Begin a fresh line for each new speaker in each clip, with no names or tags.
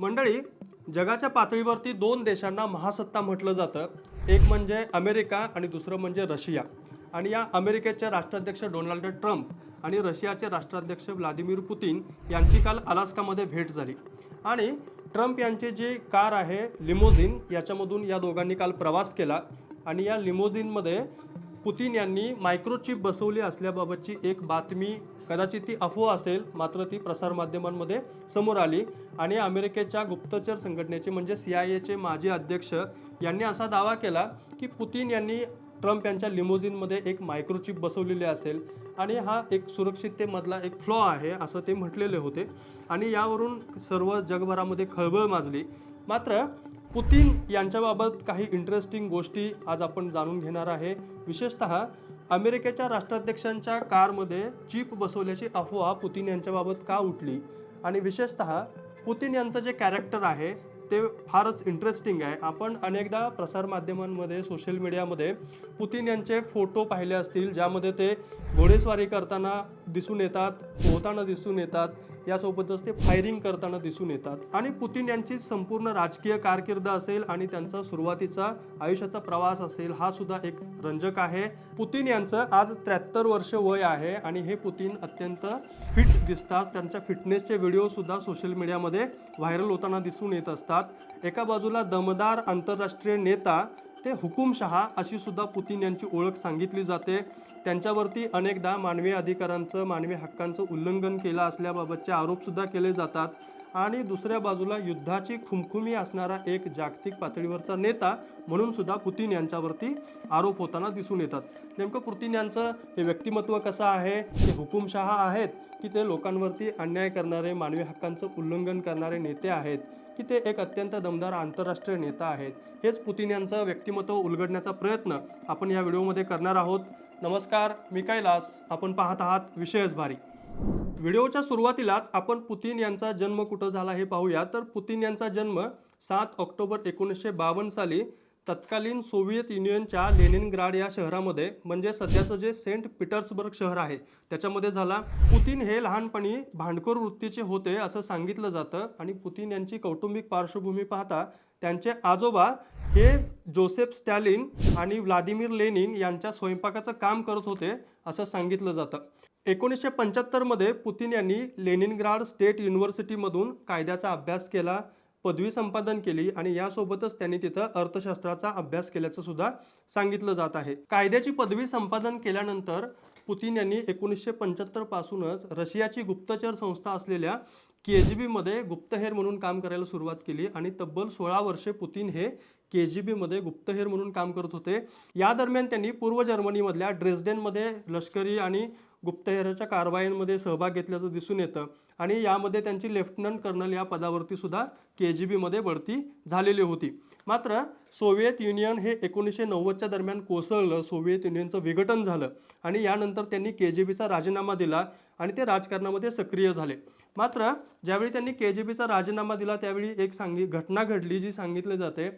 मंडळी जगाच्या पातळीवरती दोन देशांना महासत्ता म्हटलं जातं. एक म्हणजे अमेरिका आणि दुसरं म्हणजे रशिया. आणि या अमेरिकेचे राष्ट्राध्यक्ष डोनाल्ड ट्रम्प आणि रशियाचे राष्ट्राध्यक्ष व्लादिमीर पुतीन यांची काल अलास्कामध्ये भेट झाली. आणि ट्रम्प यांची जी कार आहे लिमोझिन याच्यामधून या दोघांनी काल प्रवास केला. आणि या लिमोझिनमध्ये पुतीन यांनी मायक्रोचिप बसवली असल्याबाबतची एक बातमी कदाचित ती अफवा असेल मात्र ती प्रसारमाध्यमांमध्ये समोर आली. आणि अमेरिकेच्या गुप्तचर संघटनेचे म्हणजे सी आय एचे माजी अध्यक्ष यांनी असा दावा केला की पुतीन यांनी ट्रम्प यांच्या लिमोझिनमध्ये एक मायक्रोचिप बसवलेली असेल आणि हा एक सुरक्षिततेमधला एक फ्लॉ आहे असं ते म्हटलेले होते. आणि यावरून सर्व जगभरामध्ये खळबळ माजली. मात्र पुतीन यांच्याबाबत काही इंटरेस्टिंग गोष्टी आज आपण जाणून घेणार आहे. विशेषतः अमेरिकेच्या राष्ट्राध्यक्षांच्या कारमध्ये जीप बसवल्याची अफवा पुतीन यांच्याबाबत का उठली? आणि विशेषत पुतीन यांचं जे कॅरेक्टर आहे ते फारच इंटरेस्टिंग आहे. आपण अनेकदा प्रसारमाध्यमांमध्ये सोशल मीडियामध्ये पुतीन यांचे फोटो पाहिले असतील ज्यामध्ये ते घोडेस्वारी करताना दिसून येतात पोहताना दिसून येतात यासोबतच ते फायरिंग करताना दिसून येतात. आणि पुतीन यांची संपूर्ण राजकीय कारकीर्द असेल आणि त्यांचा सुरुवातीचा आयुष्याचा प्रवास असेल हा सुद्धा एक रंजक आहे. पुतीन यांचं आज त्र्याहत्तर वर्ष वय आहे आणि हे पुतीन अत्यंत फिट दिसतात. त्यांच्या फिटनेसचे व्हिडिओ सुद्धा सोशल मीडियामध्ये व्हायरल होताना दिसून येत असतात. एका बाजूला दमदार आंतरराष्ट्रीय नेता ते हुकुमशहा अशी सुद्धा पुतीन यांची ओळख सांगितली जाते. त्यांच्यावरती अनेकदा मानवी अधिकारांचं मानवी हक्कांचं उल्लंघन केलं असल्याबाबतचे आरोपसुद्धा केले जातात. आणि दुसऱ्या बाजूला युद्धाची खुमखुमी असणारा एक जागतिक पातळीवरचा नेता म्हणून सुद्धा पुतीन यांच्यावरती आरोप होताना दिसून येतात. नेमकं पुतीन यांचं हे व्यक्तिमत्व कसं आहे? ते हुकुमशहा आहेत की ते लोकांवरती अन्याय करणारे मानवी हक्कांचं उल्लंघन करणारे नेते आहेत की ते एक अत्यंत दमदार आंतरराष्ट्रीय नेता आहेत? हेच पुतीन यांचं व्यक्तिमत्व उलगडण्याचा प्रयत्न आपण या व्हिडिओमध्ये करणार आहोत. नमस्कार मी कैलास. आपण पाहत आहात विषयच भारी. व्हिडिओच्या सुरुवातीलाच आपण पुतीन यांचा जन्म कुठं झाला हे पाहूया. तर पुतीन यांचा जन्म सात ऑक्टोबर एकोणीसशे बावन्न साली तत्कालीन सोव्हिएत युनियनच्या लेनिनग्राड या शहरामध्ये म्हणजे सध्याचं जे सेंट पीटर्सबर्ग शहर आहे त्याच्यामध्ये झाला. पुतीन हे लहानपणी भांडखोर वृत्तीचे होते असं सांगितलं जातं आणि पुतीन यांची कौटुंबिक पार्श्वभूमी पाहता त्यांचे आजोबा हे जोसेफ स्टॅलिन आणि व्लादिमीर लेनिन यांच्या स्वयंपाकाचं काम करत होते असं सांगितलं जातं. एकोणीसशे पंच्याहत्तरमध्ये पुतीन यांनी लेनिनग्राड स्टेट युनिव्हर्सिटीमधून कायद्याचा अभ्यास केला पदवी संपादन केली आणि यासोबतच त्यांनी तिथं अर्थशास्त्राचा अभ्यास केल्याचं सुद्धा सांगितलं जात आहे. कायद्याची पदवी संपादन केल्यानंतर पुतीन यांनी एकोणीसशे पंच्याहत्तरपासूनच रशियाची गुप्तचर संस्था असलेल्या के जी बीमध्ये गुप्तहेर म्हणून काम करायला सुरुवात केली आणि तब्बल सोळा वर्षे पुतीन हे के जी बीमध्ये गुप्तहेर म्हणून काम करत होते. या दरम्यान त्यांनी पूर्व जर्मनीमधल्या ड्रेसडेनमध्ये लष्करी आणि गुप्तहेराच्या कारवायांमध्ये सहभाग घेतल्याचं दिसून येतं आणि यामध्ये त्यांची लेफ्टनंट कर्नल या पदावरती सुद्धा के जी बीमध्ये बढती झालेली होती. मात्र सोव्हिएत युनियन हे एकोणीसशे नव्वदच्या दरम्यान कोसळलं सोव्हिएत युनियनचं विघटन झालं आणि यानंतर त्यांनी के जी बीचा राजीनामा दिला आणि ते राजकारणामध्ये सक्रिय झाले. मात्र ज्यावेळी त्यांनी के जे बीचा राजीनामा दिला त्यावेळी एक सांगी घटना घडली जी सांगितली जाते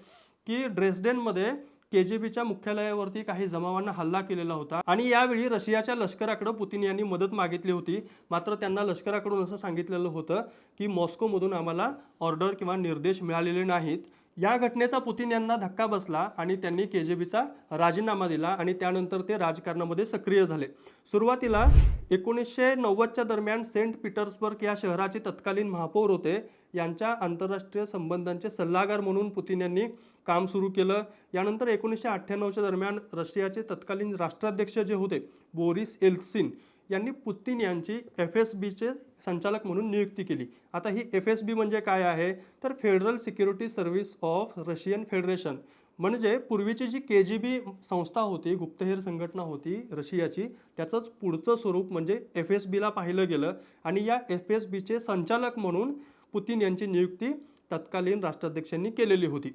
की ड्रेसडेनमध्ये के जे बीच्या मुख्यालयावरती काही जमावांना हल्ला केलेला होता आणि यावेळी रशियाच्या लष्कराकडे पुतीन यांनी मदत मागितली होती. मात्र त्यांना लष्कराकडून असं सांगितलेलं होतं की मॉस्कोमधून आम्हाला ऑर्डर किंवा निर्देश मिळालेले नाहीत. या घटनेचा पुतीन यांना धक्का बसला आणि त्यांनी के जे बीचा राजीनामा दिला आणि त्यानंतर ते राजकारणामध्ये सक्रिय झाले. सुरुवातीला एकोणीसशे नव्वदच्या दरम्यान सेंट पीटर्सबर्ग या शहराचे तत्कालीन महापौर होते. यांच्या आंतरराष्ट्रीय संबंधांचे सल्लागार म्हणून पुतीन यांनी काम सुरू केलं. यानंतर एकोणीसशे अठ्ठ्याण्णवच्या दरम्यान रशियाचे तत्कालीन राष्ट्राध्यक्ष जे होते बोरिस एल्सिन यांनी पुतीन यांची एफ एस बीचे संचालक म्हणून नियुक्ती केली. आता ही एफ एस बी म्हणजे काय आहे? तर Federal Security Service of Russian Federation. म्हणजे पूर्वीची जी के जी बी संस्था होती गुप्तहेर संघटना होती रशियाची त्याचंच पुढचं स्वरूप म्हणजे एफ एस बीला पाहिलं गेलं. आणि या एफ एस बीचे संचालक म्हणून पुतीन यांची नियुक्ती तत्कालीन राष्ट्राध्यक्षांनी केलेली होती.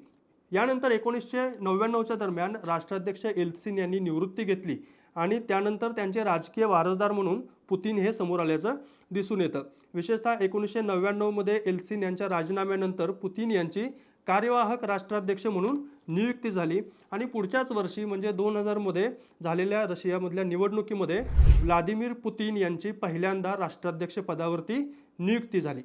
यानंतर एकोणीसशे नव्याण्णवच्या दरम्यान राष्ट्राध्यक्ष एल्सिन यांनी निवृत्ती घेतली. आणि त्यानंतर त्यांचे राजकीय वारसदार म्हणून पुतीन हे समोर आल्याचं दिसून येतं. विशेषतः एकोणीसशे नव्याण्णवमध्ये एल्सिन यांच्या राजीनाम्यानंतर पुतीन यांची कार्यवाहक राष्ट्राध्यक्ष म्हणून नियुक्ती झाली आणि पुढच्याच वर्षी म्हणजे दोन हजारमध्ये झालेल्या रशियामधल्या निवडणुकीमध्ये व्लादिमीर पुतीन यांची पहिल्यांदा राष्ट्राध्यक्ष पदावरती नियुक्ती झाली.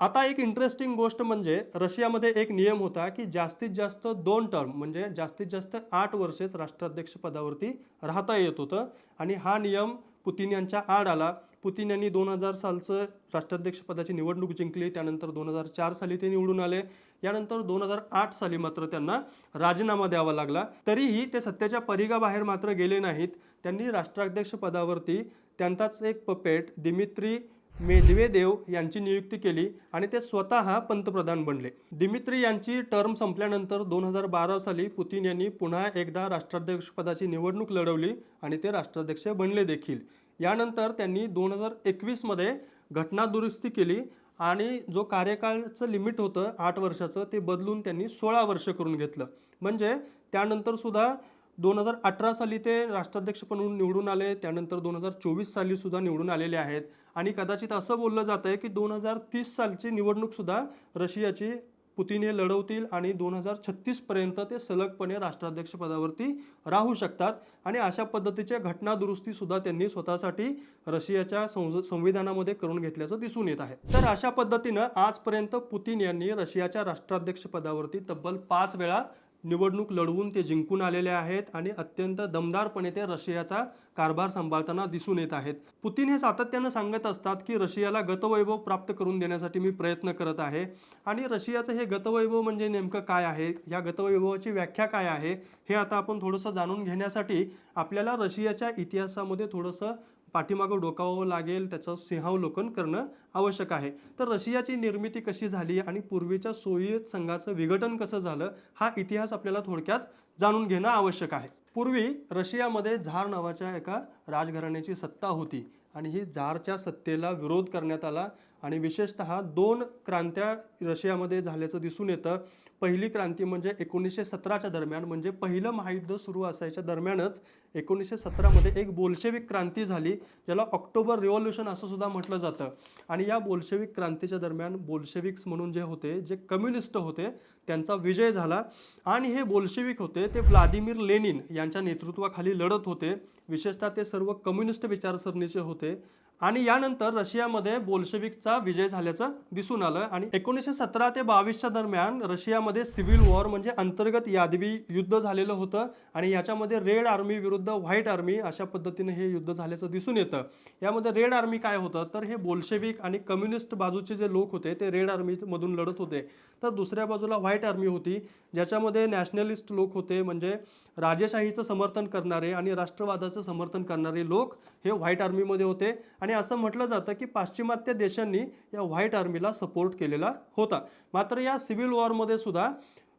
आता एक इंटरेस्टिंग गोष्ट म्हणजे रशियामध्ये एक नियम होता की जास्तीत जास्त दोन टर्म म्हणजे जास्तीत जास्त आठ वर्षेच राष्ट्राध्यक्ष पदावरती राहता येत होतं. आणि हा नियम पुतीन यांच्या आड आला. पुतीन यांनी दोन हजार सालचं राष्ट्राध्यक्ष पदाची निवडणूक जिंकली. त्यानंतर दोन हजार चार साली ते निवडून आले. यानंतर दोन हजार आठ साली मात्र त्यांना राजीनामा द्यावा लागला. तरीही ते सत्तेच्या परिघाबाहेर मात्र गेले नाहीत. त्यांनी राष्ट्राध्यक्ष पदावरती त्यांचाच एक पपेट दिमित्री मेदवेदेव यांची नियुक्ती केली आणि ते स्वतः पंतप्रधान बनले. दिमित्री यांची टर्म संपल्यानंतर दोन हजार बारा साली पुतीन यांनी पुन्हा एकदा राष्ट्राध्यक्षपदाची निवडणूक लढवली आणि ते राष्ट्राध्यक्ष बनले देखील. यानंतर त्यांनी दोन हजार एकवीसमध्ये घटना दुरुस्ती केली आणि जो कार्यकाळचं लिमिट होतं आठ वर्षाचं ते बदलून त्यांनी सोळा वर्ष करून घेतलं. म्हणजे त्यानंतर सुद्धा दोन हजार अठरा साली ते राष्ट्राध्यक्ष म्हणून निवडून आले त्यानंतर दोन हजार चोवीस साली सुद्धा निवडून आलेले आहेत. आणि कदाचित असं बोललं जात आहे की दोन हजार तीस सालची निवडणूक सुद्धा रशियाची पुतीन हे लढवतील आणि दोन हजार छत्तीसपर्यंत ते सलगपणे राष्ट्राध्यक्ष पदावरती राहू शकतात. आणि अशा पद्धतीच्या घटनादुरुस्तीसुद्धा त्यांनी स्वतःसाठी रशियाच्या संज संविधानामध्ये करून घेतल्याचं दिसून येत आहे. तर अशा पद्धतीनं आजपर्यंत पुतीन यांनी रशियाच्या राष्ट्राध्यक्ष पदावरती तब्बल पाच वेळा निवडणूक लढवून ते जिंकून आलेले आहेत आणि अत्यंत दमदारपणे ते रशियाचा कारभार सांभाळताना दिसून येत आहेत. पुतीन हे सातत्यानं सांगत असतात की रशियाला गतवैभव प्राप्त करून देण्यासाठी मी प्रयत्न करत आहे. आणि रशियाचं हे गतवैभव म्हणजे नेमकं काय आहे? या गतवैभवाची व्याख्या काय आहे? हे आता आपण थोडंसं जाणून घेण्यासाठी आपल्याला रशियाच्या इतिहासामध्ये थोडंसं पाठीमागं डोकावावं लागेल त्याचं सिंहावलोकन करणं आवश्यक आहे. तर रशियाची निर्मिती कशी झाली आणि पूर्वीच्या सोवियत संघाचं विघटन कसं झालं हा इतिहास आपल्याला थोडक्यात जाणून घेणं आवश्यक आहे. पूर्वी रशियामध्ये झार नावाच्या एका राजघराण्याची सत्ता होती आणि ही झारच्या सत्तेला विरोध करण्यात आला आणि विशेषतः दोन क्रांत्या रशियामध्ये झाल्याचं दिसून येतं. पहिली क्रांती म्हणजे एकोणीसशे सतराच्या दरम्यान म्हणजे पहिलं महायुद्ध सुरू असायच्या दरम्यानच एकोणीसशे सतरामध्ये एक बोल्शेविक क्रांती झाली ज्याला ऑक्टोबर रिव्हॉल्युशन असं सुद्धा म्हटलं जातं. आणि या बोल्शेविक क्रांतीच्या दरम्यान बोल्शेविक्स म्हणून जे होते जे कम्युनिस्ट होते त्यांचा विजय झाला. आणि हे बोल्शेविक होते ते व्लादिमीर लेनिन यांच्या नेतृत्वाखाली लढत होते. विशेषतः ते सर्व कम्युनिस्ट विचारसरणीचे होते. आणि यानंतर रशियामध्ये बोल्शेविकचा विजय झाल्याचं दिसून आलं आणि एकोणीसशे सतरा ते बावीसच्या दरम्यान रशियामध्ये सिव्हिल वॉर म्हणजे अंतर्गत यादवी युद्ध झालेलं होतं. आणि याच्यामध्ये रेड आर्मी विरुद्ध व्हाईट आर्मी अशा पद्धतीने हे युद्ध झाल्याचं दिसून येतं. यामध्ये रेड आर्मी काय होतं? तर हे बोल्शेविक आणि कम्युनिस्ट बाजूचे जे लोक होते ते रेड आर्मीमधून लढत होते. तर दुसऱ्या बाजूला व्हाईट आर्मी होती ज्याच्यामध्ये नॅशनलिस्ट लोक होते म्हणजे राजेशाहीचं समर्थन करणारे आणि राष्ट्रवादाचं समर्थन करणारे लोक हे व्हाईट आर्मीमध्ये होते. आणि असं म्हटलं जातं की पाश्चिमात्य देशांनी या व्हाईट आर्मीला सपोर्ट केलेला होता. मात्र या सिव्हिल वॉरमध्ये सुद्धा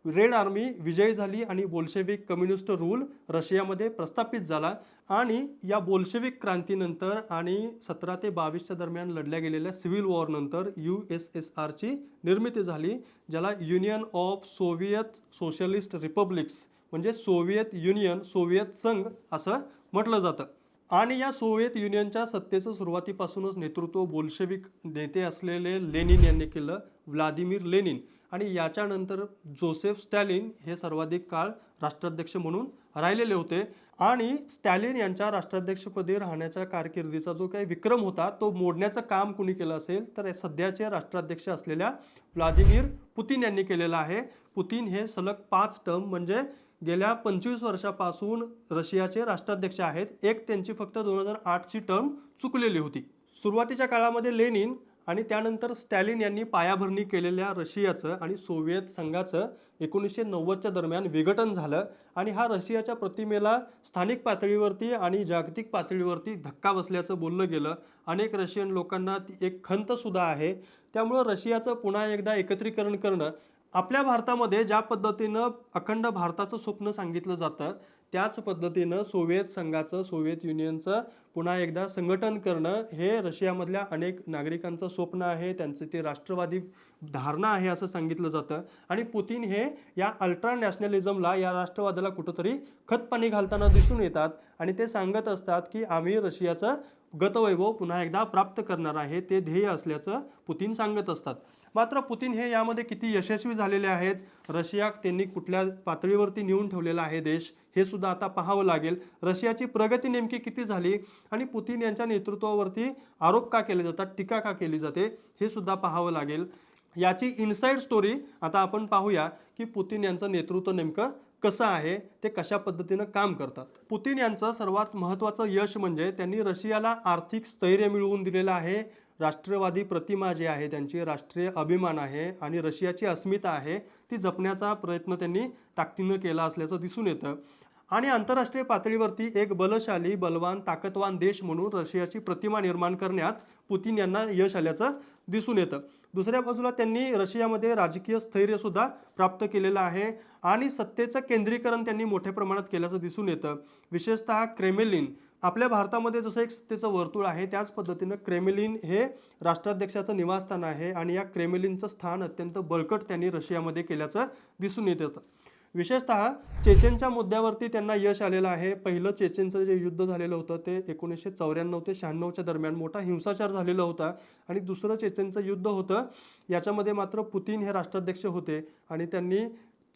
रेड आर्मी विजयी झाली आणि बोल्शेविक कम्युनिस्ट रूल रशियामध्ये प्रस्थापित झाला आणि या बोल्शेविक क्रांतीनंतर आणि सतरा ते बावीसच्या दरम्यान लढल्या गेलेल्या सिव्हिल वॉरनंतर यू एस एस आरची निर्मिती झाली ज्याला Union of Soviet Socialist Republics म्हणजे सोव्हिएत युनियन सोव्हिएत संघ असं म्हटलं जातं. आणि या सोव्हिएत युनियनच्या सत्तेचं सुरुवातीपासूनच नेतृत्व बोल्शेविक नेते असलेले लेनिन यांनी केलं व्लादिमीर लेनिन. आणि याच्यानंतर जोसेफ स्टॅलिन हे सर्वाधिक काळ राष्ट्राध्यक्ष म्हणून राहिलेले होते. आणि स्टॅलिन यांच्या राष्ट्राध्यक्षपदी राहण्याच्या कारकिर्दीचा जो काही विक्रम होता तो मोडण्याचं काम कुणी केलं असेल तर सध्याचे राष्ट्राध्यक्ष असलेल्या व्लादिमीर पुतीन यांनी केलेलं आहे. पुतीन हे सलग पाच टर्म म्हणजे गेल्या पंचवीस वर्षापासून रशियाचे राष्ट्राध्यक्ष आहेत. एक त्यांची फक्त दोन हजार आठची टर्म चुकलेली होती. सुरुवातीच्या काळामध्ये लेनिन आणि त्यानंतर स्टॅलिन यांनी पायाभरणी केलेल्या रशियाचं आणि सोव्हिएत संघाचं एकोणीसशे नव्वदच्या दरम्यान विघटन झालं आणि हा रशियाच्या प्रतिमेला स्थानिक पातळीवरती आणि जागतिक पातळीवरती धक्का बसल्याचं बोललं गेलं. अनेक रशियन लोकांना ती एक खंतसुद्धा आहे. त्यामुळं रशियाचं पुन्हा एकदा एकत्रीकरण करणं आपल्या भारतामध्ये ज्या पद्धतीनं अखंड भारताचं स्वप्न सांगितलं जातं त्याच पद्धतीनं सोव्हिएत संघाचं सोव्हिएत युनियनचं पुन्हा एकदा संघटन करणं हे रशियामधल्या अनेक नागरिकांचं स्वप्न आहे. त्यांचं ते राष्ट्रवादी धारणा आहे असं सांगितलं जातं. आणि पुतीन हे या अल्ट्रा नॅशनलिझमला या राष्ट्रवादाला कुठंतरी खतपाणी घालताना दिसून येतात आणि ते सांगत असतात की आम्ही रशियाचं गतवैभव पुन्हा एकदा प्राप्त करणार आहे ते ध्येय असल्याचं पुतीन सांगत असतात. मात्र पुतीन हे यामध्ये किती यशस्वी झालेले आहेत? रशिया त्यांनी कुठल्या पातळीवरती नेऊन ठेवलेला आहे देश? हे सुद्धा आता पाहावं लागेल. रशियाची प्रगती नेमकी किती झाली? आणि पुतीन यांच्या नेतृत्वावरती आरोप का केले जातात? टीका का केली जाते? हे सुद्धा पाहावं लागेल. याची इनसाईड स्टोरी आता आपण पाहूया की पुतीन यांचं नेतृत्व नेमकं कसं आहे? ते कशा पद्धतीनं काम करतात? पुतीन यांचं सर्वात महत्त्वाचं यश म्हणजे त्यांनी रशियाला आर्थिक स्थैर्य मिळवून दिलेलं आहे. राष्ट्रवादी प्रतिमा जी आहे त्यांची राष्ट्रीय अभिमान आहे आणि रशियाची अस्मिता आहे ती जपण्याचा प्रयत्न त्यांनी ताकदीनं केला असल्याचं दिसून येतं. आणि आंतरराष्ट्रीय पातळीवरती एक बलशाली बलवान ताकदवान देश म्हणून रशियाची प्रतिमा निर्माण करण्यात पुतीन यांना यश आल्याचं दिसून येतं. दुसऱ्या बाजूला त्यांनी रशियामध्ये राजकीय स्थैर्यसुद्धा प्राप्त केलेलं आहे आणि सत्तेचं केंद्रीकरण त्यांनी मोठ्या प्रमाणात केल्याचं दिसून येतं. विशेषतः क्रेमेलिन आपल्या भारतामध्ये जसं एक सत्तेचं वर्तुळ आहे त्याच पद्धतीनं क्रेमेलिन हे राष्ट्राध्यक्षाचं निवासस्थान आहे आणि या क्रेमेलिनचं स्थान अत्यंत बळकट त्यांनी रशियामध्ये केल्याचं दिसून येत होतं. विशेषतः चेचेनच्या मुद्द्यावरती त्यांना यश आलेलं आहे. पहिलं चेचेनचं जे युद्ध झालेलं होतं ते एकोणीसशे चौऱ्याण्णव ते शहाण्णवच्या दरम्यान मोठा हिंसाचार झालेला होता आणि दुसरं चेचेनचं युद्ध होतं याच्यामध्ये मात्र पुतीन हे राष्ट्राध्यक्ष होते आणि त्यांनी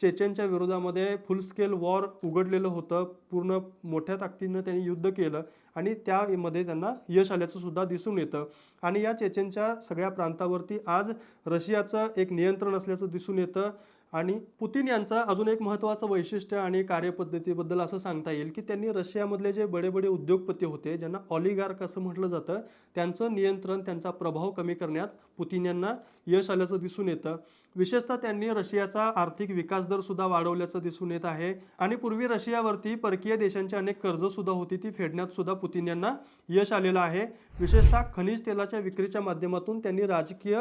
चेचनच्या विरोधामध्ये फुल स्केल वॉर उघडलेलं होतं. पूर्ण मोठ्या ताकदीनं त्यांनी युद्ध केलं आणि त्यामध्ये त्यांना यश आल्याचं सुद्धा दिसून येतं. आणि या चेचेनच्या सगळ्या प्रांतावरती आज रशियाचं एक नियंत्रण असल्याचं दिसून येतं. आणि पुतीन यांचं अजून एक महत्त्वाचं वैशिष्ट्य आणि कार्यपद्धतीबद्दल असं सांगता येईल की त्यांनी रशियामधले जे बडे बडे उद्योगपती होते ज्यांना ऑलिगार्क असं म्हटलं जातं त्यांचं नियंत्रण त्यांचा प्रभाव कमी करण्यात पुतीन यांना यश आल्याचं दिसून येतं. विशेषतः त्यांनी रशियाचा आर्थिक विकास दर सुद्धा वाढवल्याचं दिसून येत आहे आणि पूर्वी रशियावरती परकीय देशांची अनेक कर्ज सुद्धा होती ती फेडण्यात सुद्धा पुतीन यांना यश आलेलं आहे. विशेषतः खनिज तेलाच्या विक्रीच्या माध्यमातून त्यांनी राजकीय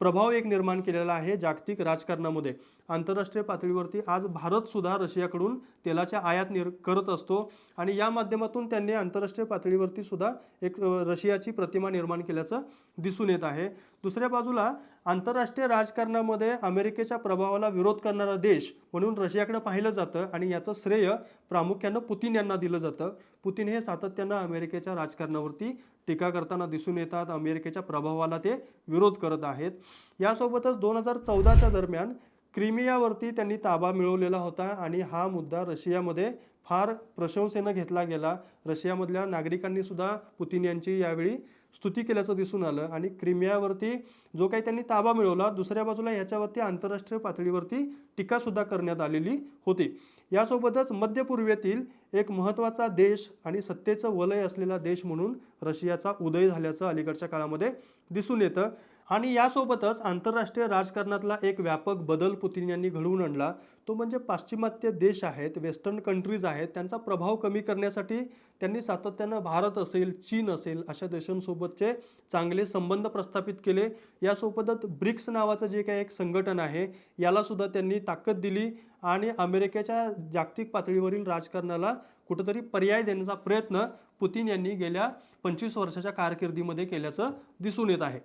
प्रभाव एक निर्माण केलेला आहे जागतिक राजकारणामध्ये. आंतरराष्ट्रीय पातळीवरती आज भारतसुद्धा रशियाकडून तेलाच्या आयात निर करत असतो आणि या माध्यमातून त्यांनी आंतरराष्ट्रीय पातळीवरती सुद्धा एक रशियाची प्रतिमा निर्माण केल्याचं दिसून येत आहे. दुसऱ्या बाजूला आंतरराष्ट्रीय राजकारणामध्ये अमेरिकेच्या प्रभावाला विरोध करणारा देश म्हणून रशियाकडे पाहिलं जातं आणि याचं श्रेय प्रामुख्यानं पुतीन यांना दिलं जातं. पुतीन हे सातत्यानं अमेरिकेच्या राजकारणावरती टीका करताना दिसून येतात. अमेरिकेच्या प्रभावाला ते विरोध करत आहेत. यासोबतच दोन हजार चौदाच्या दरम्यान क्रिमियावरती त्यांनी ताबा मिळवलेला होता आणि हा मुद्दा रशियामध्ये फार प्रशंसेनं घेतला गेला. रशियामधल्या नागरिकांनी सुद्धा पुतीन यांची यावेळी स्तुती केल्याचं दिसून आलं. आणि क्रिमियावरती जो काही त्यांनी ताबा मिळवला दुसऱ्या बाजूला याच्यावरती आंतरराष्ट्रीय पातळीवरती टीकासुद्धा करण्यात आलेली होती. यासोबतच मध्य पूर्वेतील एक महत्त्वाचा देश आणि सत्तेचं वलय असलेला देश म्हणून रशियाचा उदय झाल्याचं अलीकडच्या काळामध्ये दिसून येतं. आणि यासोबतच आंतरराष्ट्रीय राजकारणातला एक व्यापक बदल पुतीन यांनी घडवून आणला. तो म्हणजे पाश्चिमात्य देश आहेत वेस्टर्न कंट्रीज आहेत त्यांचा प्रभाव कमी करण्यासाठी त्यांनी सातत्यानं भारत असेल चीन असेल अशा देशांसोबतचे चांगले संबंध प्रस्थापित केले. यासोबतच ब्रिक्स नावाचं जे काही एक संघटन आहे यालासुद्धा त्यांनी ताकद दिली आणि अमेरिकेच्या जागतिक पातळीवरील राजकारणाला कुठंतरी पर्याय देण्याचा प्रयत्न पुतीन यांनी गेल्या पंचवीस वर्षाच्या कारकिर्दीमध्ये केल्याचं दिसून येत आहे.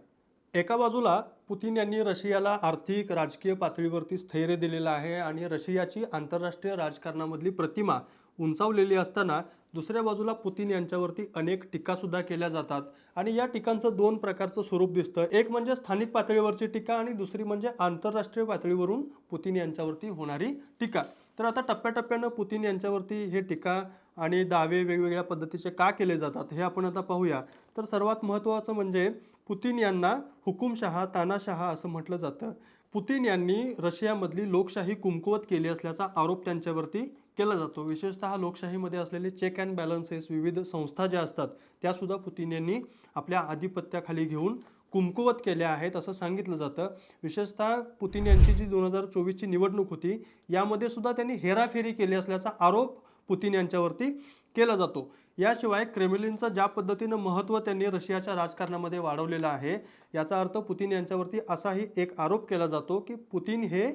एका बाजूला पुतीन यांनी रशियाला आर्थिक राजकीय पातळीवरती स्थैर्य दिलेलं आहे आणि रशियाची आंतरराष्ट्रीय राजकारणामधली प्रतिमा उंचावलेली असताना दुसऱ्या बाजूला पुतीन यांच्यावरती अनेक टीकासुद्धा केल्या जातात. आणि या टीकांचं दोन प्रकारचं स्वरूप दिसतं. एक म्हणजे स्थानिक पातळीवरची टीका आणि दुसरी म्हणजे आंतरराष्ट्रीय पातळीवरून पुतीन यांच्यावरती होणारी टीका. तर आता टप्प्याटप्प्यानं पुतीन यांच्यावरती हे टीका आणि दावे वेगवेगळ्या पद्धतीचे का केले जातात हे आपण आता पाहूया. तर सर्वात महत्त्वाचं म्हणजे पुतीन यांना हुकुमशहा तानाशहा असं म्हटलं जातं. पुतीन यांनी रशियामधली लोकशाही कुमकुवत केली असल्याचा आरोप त्यांच्यावरती केला जातो. विशेषतः लोकशाहीमध्ये असलेले चेक अँड बॅलन्सेस विविध संस्था ज्या असतात त्यासुद्धा पुतीन यांनी आपल्या आधिपत्याखाली घेऊन कुमकुवत केल्या आहेत असं सांगितलं जातं. विशेषतः पुतीन यांची जी दोन हजार चोवीसची निवडणूक होती यामध्ये सुद्धा त्यांनी हेराफेरी केली असल्याचा आरोप पुतीन यांच्यावरती केला जातो. याशिवाय क्रेमलिनचं ज्या पद्धतीनं महत्त्व त्यांनी रशियाच्या राजकारणामध्ये वाढवलेलं आहे याचा अर्थ पुतीन यांच्यावरती असाही एक आरोप केला जातो की पुतीन हे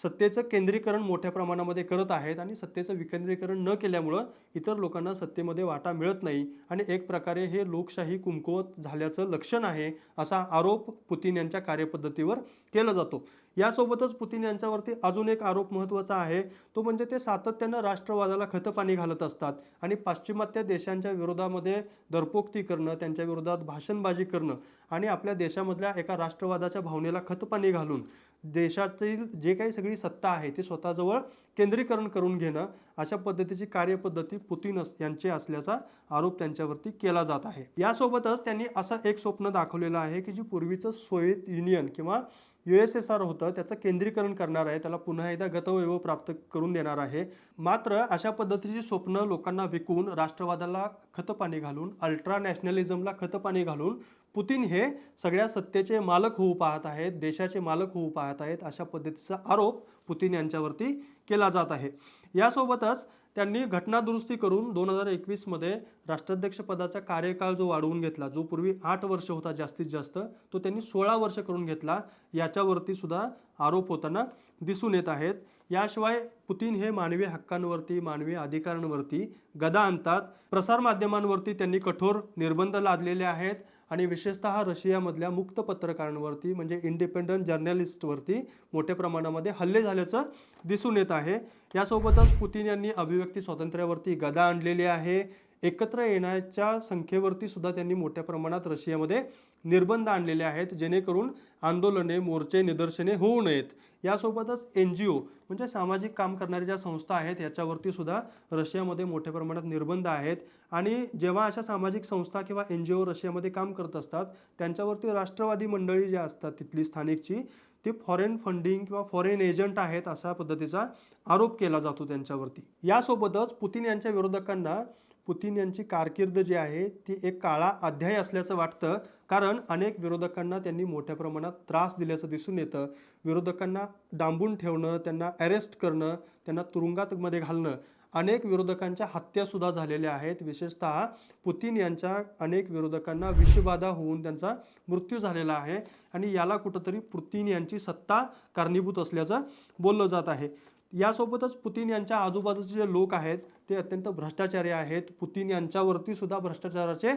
सत्तेचं केंद्रीकरण मोठ्या प्रमाणामध्ये करत आहेत आणि सत्तेचं विकेंद्रीकरण न केल्यामुळं इतर लोकांना सत्तेमध्ये वाटा मिळत नाही आणि एक प्रकारे हे लोकशाही कुमकुवत झाल्याचं लक्षण आहे असा आरोप पुतीन यांच्या कार्यपद्धतीवर केला जातो. यासोबतच पुतीन यांच्यावरती अजून एक आरोप महत्त्वाचा आहे. तो म्हणजे ते सातत्यानं राष्ट्रवादाला खतपाणी घालत असतात आणि पाश्चिमात्य देशांच्या विरोधामध्ये दरपोक्ती करणं त्यांच्या विरोधात भाषणबाजी करणं आणि आपल्या देशामधल्या एका राष्ट्रवादाच्या भावनेला खतपाणी घालून देशातील जे काही सगळी सत्ता आहे ती स्वतःजवळ केंद्रीकरण करून घेणं अशा पद्धतीची कार्यपद्धती पुतीन अस- असल्याचा आरोप त्यांच्यावरती केला जात आहे. यासोबतच त्यांनी असं एक स्वप्न दाखवलेलं आहे की जी पूर्वीचं सोवियत युनियन किंवा यू एस एस आर होतं त्याचं केंद्रीकरण करणार आहे त्याला पुन्हा एकदा गतवैभव प्राप्त करून देणार आहे. मात्र अशा पद्धतीची स्वप्न लोकांना विकून राष्ट्रवादाला खतपाणी घालून अल्ट्रा नॅशनलिझमला खतपाणी घालून पुतीन हे सगळ्या सत्तेचे मालक होऊ पाहत आहेत देशाचे मालक होऊ पाहत आहेत अशा पद्धतीचा आरोप पुतीन यांच्यावरती केला जात आहे. यासोबतच त्यांनी घटनादुरुस्ती करून दोन हजार एकवीसमध्ये राष्ट्राध्यक्षपदाचा कार्यकाळ जो वाढवून घेतला जो पूर्वी आठ वर्ष होता जास्तीत जास्त तो त्यांनी सोळा वर्ष करून घेतला. याच्यावरती सुद्धा आरोप होताना दिसून येत आहेत. याशिवाय पुतीन हे मानवी हक्कांवरती मानवी अधिकारांवरती गदा आणतात. प्रसारमाध्यमांवरती त्यांनी कठोर निर्बंध लादलेले आहेत. आणि विशेषतः रशियामधल्या मुक्त पत्रकारांवरती म्हणजे इंडिपेंडंट जर्नलिस्टवरती मोठ्या प्रमाणामध्ये हल्ले झाल्याचं दिसून येत आहे. यासोबतच पुतीन यांनी अभिव्यक्ती स्वातंत्र्यावरती गदा आणलेली आहे. एकत्र येण्याच्या संख्येवरती सुद्धा त्यांनी मोठ्या प्रमाणात रशियामध्ये निर्बंध आणलेले आहेत. जेणेकरून आंदोलने मोर्चे निदर्शने होऊ नयेत. यासोबतच एन जी ओ म्हणजे सामाजिक काम करणाऱ्या ज्या संस्था आहेत याच्यावरती सुद्धा रशियामध्ये मोठ्या प्रमाणात निर्बंध आहेत. आणि जेव्हा अशा सामाजिक संस्था किंवा एन जी ओ रशियामध्ये काम करत असतात त्यांच्यावरती राष्ट्रवादी मंडळी ज्या असतात तिथली स्थानिकची ती फॉरेन फंडिंग किंवा फॉरेन एजंट आहेत अशा पद्धतीचा आरोप केला जातो त्यांच्यावरती. यासोबतच पुतीन यांच्या विरोधकांना पुतीन यांची कारकीर्द जी आहे ती एक काळा अध्याय असल्याचं वाटतं. कारण अनेक विरोधकांना त्यांनी मोठ्या प्रमाणात त्रास दिल्याचं दिसून येतं. विरोधकांना डांबून ठेवणं त्यांना अरेस्ट करणं त्यांना तुरुंगातमध्ये घालणं अनेक विरोधकांच्या हत्यासुद्धा झालेल्या आहेत. विशेषतः पुतीन यांच्या अनेक विरोधकांना विषबाधा होऊन त्यांचा मृत्यू झालेला आहे आणि याला कुठंतरी पुतीन यांची सत्ता कारणीभूत असल्याचं बोललं जात आहे. यासोबतच पुतीन यांच्या आजूबाजूचे जे लोक आहेत ते अत्यंत भ्रष्टाचारी आहेत. पुतीन यांच्यावरती सुद्धा भ्रष्टाचाराचे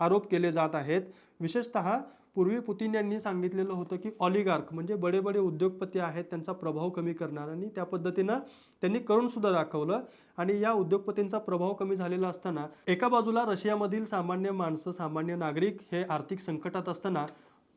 आरोप केले जात आहेत. विशेषतः पूर्वी पुतीन यांनी सांगितलेलं होतं की ऑलिगार्क म्हणजे बडे बडे उद्योगपती आहेत त्यांचा प्रभाव कमी करणार आणि त्या पद्धतीनं त्यांनी करून सुद्धा दाखवलं. आणि या उद्योगपतींचा प्रभाव कमी झालेला असताना एका बाजूला रशियामधील सामान्य माणसं सामान्य नागरिक हे आर्थिक संकटात असताना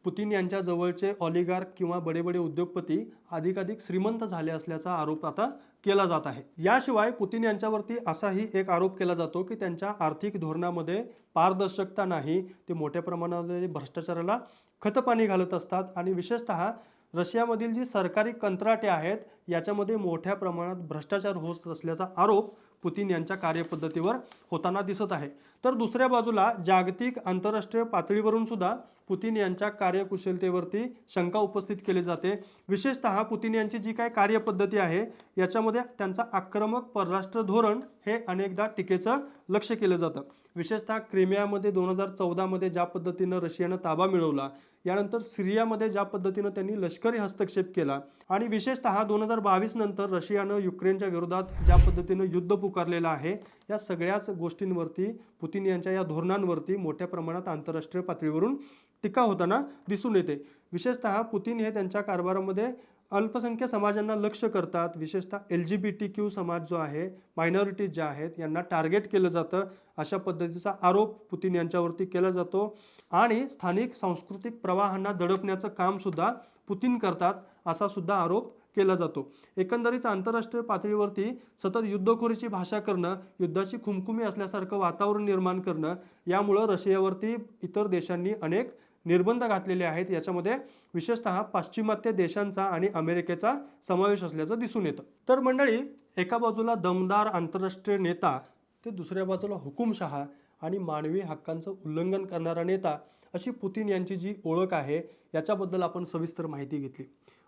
पुतीन यांच्या जवळचे ऑलिगार्क किंवा बडे बडे उद्योगपती अधिकाधिक श्रीमंत झाले असल्याचा आरोप आता केला जात आहे. याशिवाय पुतीन यांच्यावरती असाही एक आरोप केला जातो की त्यांच्या आर्थिक धोरणामध्ये पारदर्शकता नाही. ते मोठ्या प्रमाणामध्ये भ्रष्टाचाराला खतपाणी घालत असतात आणि विशेषतः रशियामधील जी सरकारी कंत्राटे आहेत याच्यामध्ये मोठ्या प्रमाणात भ्रष्टाचार होत असल्याचा आरोप पुतीन यांच्या कार्यपद्धतीवर होताना दिसत आहे. तर दुसऱ्या बाजूला जागतिक आंतरराष्ट्रीय पातळीवरून सुद्धा पुतीन यांच्या कार्यकुशलतेवरती शंका उपस्थित केली जाते. विशेषतः पुतीन यांची जी काय कार्यपद्धती आहे याच्यामध्ये त्यांचा आक्रमक परराष्ट्र धोरण हे अनेकदा टीकेचं लक्ष केलं जातं. विशेषतः क्रिमियामध्ये दोन हजार चौदामध्ये ज्या पद्धतीनं रशियानं ताबा मिळवला यानंतर सिरियामध्ये ज्या पद्धतीनं त्यांनी लष्करी हस्तक्षेप केला आणि विशेषतः दोन हजार बावीस नंतर रशियानं युक्रेनच्या विरोधात ज्या पद्धतीनं युद्ध पुकारलेलं आहे या सगळ्याच गोष्टींवरती पुतीन यांच्या या धोरणांवरती मोठ्या प्रमाणात आंतरराष्ट्रीय पातळीवरून टीका होताना दिसून येते. विशेषतः पुतीन हे त्यांच्या कारभारामध्ये अल्पसंख्य समाजांना लक्ष करतात. विशेषतः L G B T Q समाज जो आहे मायनॉरिटीज ज्या आहेत यांना टार्गेट केलं जातं. अशा पद्धतीचा आरोप पुतीन यांच्यावरती केला जातो. आणि स्थानिक सांस्कृतिक प्रवाहांना दडपण्याचं कामसुद्धा पुतीन करतात असा सुद्धा आरोप केला जातो. एकंदरीत आंतरराष्ट्रीय पातळीवरती सतत युद्धखोरीची भाषा करणं युद्धाची खुमखुमी असल्यासारखं वातावरण निर्माण करणं यामुळं रशियावरती इतर देशांनी अनेक निर्बंध घातलेले आहेत. याच्यामध्ये विशेषतः पाश्चिमात्य देशांचा आणि अमेरिकेचा समावेश असल्याचं दिसून येतं. तर मंडळी एका बाजूला दमदार आंतरराष्ट्रीय नेता ते दुसऱ्या बाजूला हुकुमशहा आणि मानवी हक्कांचं उल्लंघन करणारा नेता अशी पुतीन यांची जी ओळख आहे याच्याबद्दल आपण सविस्तर माहिती घेतली.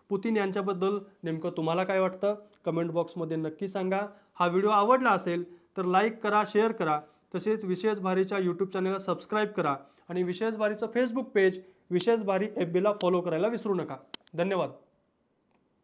पुतीन यांच्याबद्दल नेमकं तुम्हाला काय वाटतं? कमेंट बॉक्समध्ये नक्की सांगा. हा व्हिडिओ आवडला असेल तर लाईक करा शेअर करा. तसेच विशेष भारीच्या यूट्यूब चॅनलला सबस्क्राईब करा आणि विशेष भारीचं फेसबुक पेज विशेष भारी एफ बीला फॉलो करायला विसरू नका. धन्यवाद.